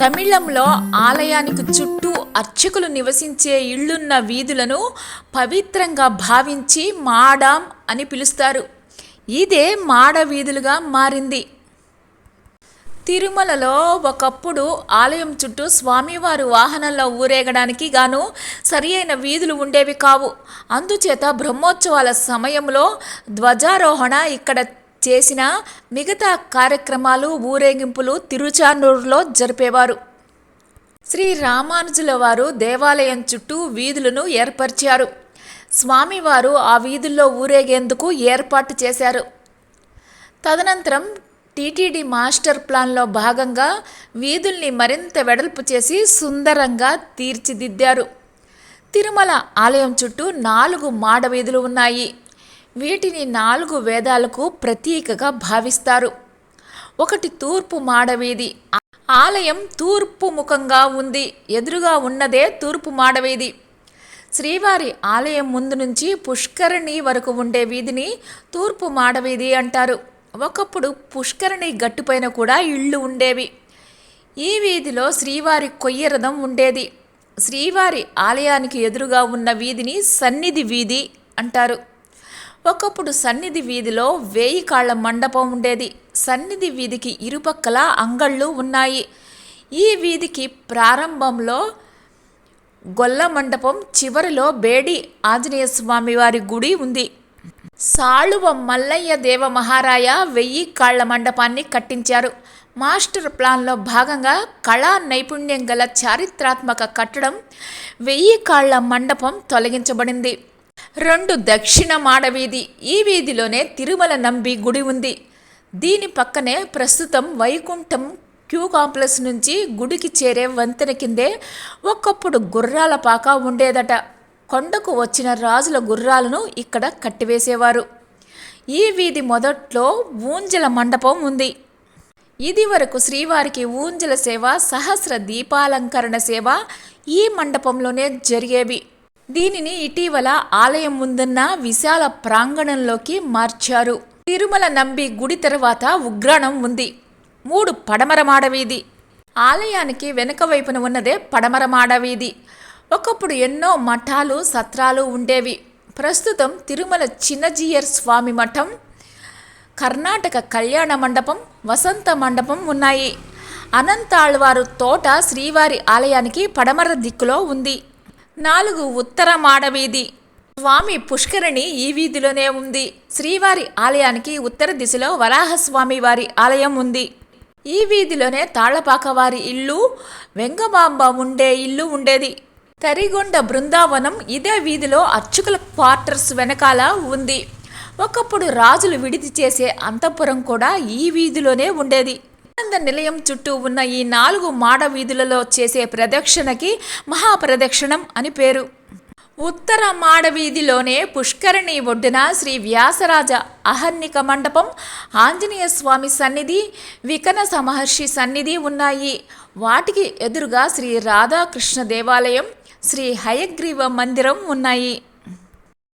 తమిళంలో ఆలయానికి చుట్టూ అర్చకులు నివసించే ఇళ్ళున్న వీధులను పవిత్రంగా భావించి మాడాం అని పిలుస్తారు. ఇదే మాడ వీధులుగా మారింది. తిరుమలలో ఒకప్పుడు ఆలయం చుట్టూ స్వామివారు వాహనంలో ఊరేగడానికి గాను సరి అయిన వీధులు ఉండేవి కావు. అందుచేత బ్రహ్మోత్సవాల సమయంలో ధ్వజారోహణ ఇక్కడ చేసిన మిగతా కార్యక్రమాలు ఊరేగింపులు తిరుచానూరులో జరిపేవారు. శ్రీ రామానుజుల వారు దేవాలయం చుట్టూ వీధులను ఏర్పరిచారు. స్వామివారు ఆ వీధుల్లో ఊరేగేందుకు ఏర్పాటు చేశారు. తదనంతరం టీటీడీ మాస్టర్ ప్లాన్లో భాగంగా వీధుల్ని మరింత వెడల్పు చేసి సుందరంగా తీర్చిదిద్దారు. తిరుమల ఆలయం చుట్టూ నాలుగు మాడ వీధులు ఉన్నాయి. వీటిని నాలుగు వేదాలకు ప్రతీకగా భావిస్తారు. ఒకటి తూర్పు మాడవీధి. ఆలయం తూర్పు ముఖంగా ఉంది. ఎదురుగా ఉన్నదే తూర్పు మాడవీధి. శ్రీవారి ఆలయం ముందు నుంచి పుష్కరిణి వరకు ఉండే వీధిని తూర్పు మాడవీధి అంటారు. ఒకప్పుడు పుష్కరిణి గట్టుపైన కూడా ఇళ్ళు ఉండేవి. ఈ వీధిలో శ్రీవారి కొయ్యరథం ఉండేది. శ్రీవారి ఆలయానికి ఎదురుగా ఉన్న వీధిని సన్నిధి వీధి అంటారు. ఒకప్పుడు సన్నిధి వీధిలో వేయి కాళ్ళ మండపం ఉండేది. సన్నిధి వీధికి ఇరుపక్కల అంగళ్ళు ఉన్నాయి. ఈ వీధికి ప్రారంభంలో గొల్ల మండపం చివరిలో బేడి ఆంజనేయ స్వామి వారి గుడి ఉంది. సాళువ మల్లయ్య దేవ మహారాయ వెయ్యి కాళ్ళ మండపాన్ని కట్టించారు. మాస్టర్ ప్లాన్లో భాగంగా కళా నైపుణ్యం గల చారిత్రాత్మక కట్టడం వెయ్యి కాళ్ళ మండపం తొలగించబడింది. రెండు దక్షిణ మాడవీధి ఈ వీధిలోనే తిరుమల నంబి గుడి ఉంది. దీని పక్కనే ప్రస్తుతం వైకుంఠం క్యూ కాంప్లెక్స్ నుంచి గుడికి చేరే వంతెన కిందే ఒకప్పుడు గుర్రాల పాక ఉండేదట. కొండకు వచ్చిన రాజుల గుర్రాలను ఇక్కడ కట్టివేసేవారు. ఈ వీధి మొదట్లో ఊంజల మండపం ఉంది. ఇది వరకు శ్రీవారికి ఊంజల సేవ సహస్ర దీపాలంకరణ సేవ ఈ మండపంలోనే జరిగేవి. దీనిని ఇటీవల ఆలయం ముందున్న విశాల ప్రాంగణంలోకి మార్చారు. తిరుమల నంబి గుడి తర్వాత ఉగ్రాణం ఉంది. మూడు పడమర మాడవీధి ఆలయానికి వెనుక వైపున ఉన్నదే పడమర మాడవీధి ఒకప్పుడు ఎన్నో మఠాలు సత్రాలు ఉండేవి. ప్రస్తుతం తిరుమల చిన్నజీయర్ స్వామి మఠం కర్ణాటక కళ్యాణ మండపం వసంత మండపం ఉన్నాయి. అనంతాళ్వారు తోట శ్రీవారి ఆలయానికి పడమర దిక్కులో ఉంది. నాలుగు ఉత్తర మాడవీధి స్వామి పుష్కరిణి ఈ వీధిలోనే ఉంది. శ్రీవారి ఆలయానికి ఉత్తర దిశలో వరాహస్వామి వారి ఆలయం ఉంది. ఈ వీధిలోనే తాళపాక వారి ఇల్లు వెంగమాంబ ఉండే ఇల్లు ఉండేది. తరిగొండ బృందావనం ఇదే వీధిలో అర్చకుల క్వార్టర్స్ వెనకాల ఉంది. ఒకప్పుడు రాజులు విడిది చేసే అంతఃపురం కూడా ఈ వీధిలోనే ఉండేది. ఆనంద నిలయం చుట్టూ ఉన్న ఈ నాలుగు మాడ వీధులలో చేసే ప్రదక్షిణకి మహాప్రదక్షిణం అని పేరు. ఉత్తర మాడవీధిలోనే పుష్కరిణి ఒడ్డున శ్రీ వ్యాసరాజ అహర్నిక మండపం ఆంజనేయ స్వామి సన్నిధి వికనస మహర్షి సన్నిధి ఉన్నాయి. వాటికి ఎదురుగా శ్రీ రాధాకృష్ణ దేవాలయం శ్రీ హయగ్రీవ మందిరం ఉన్నాయి.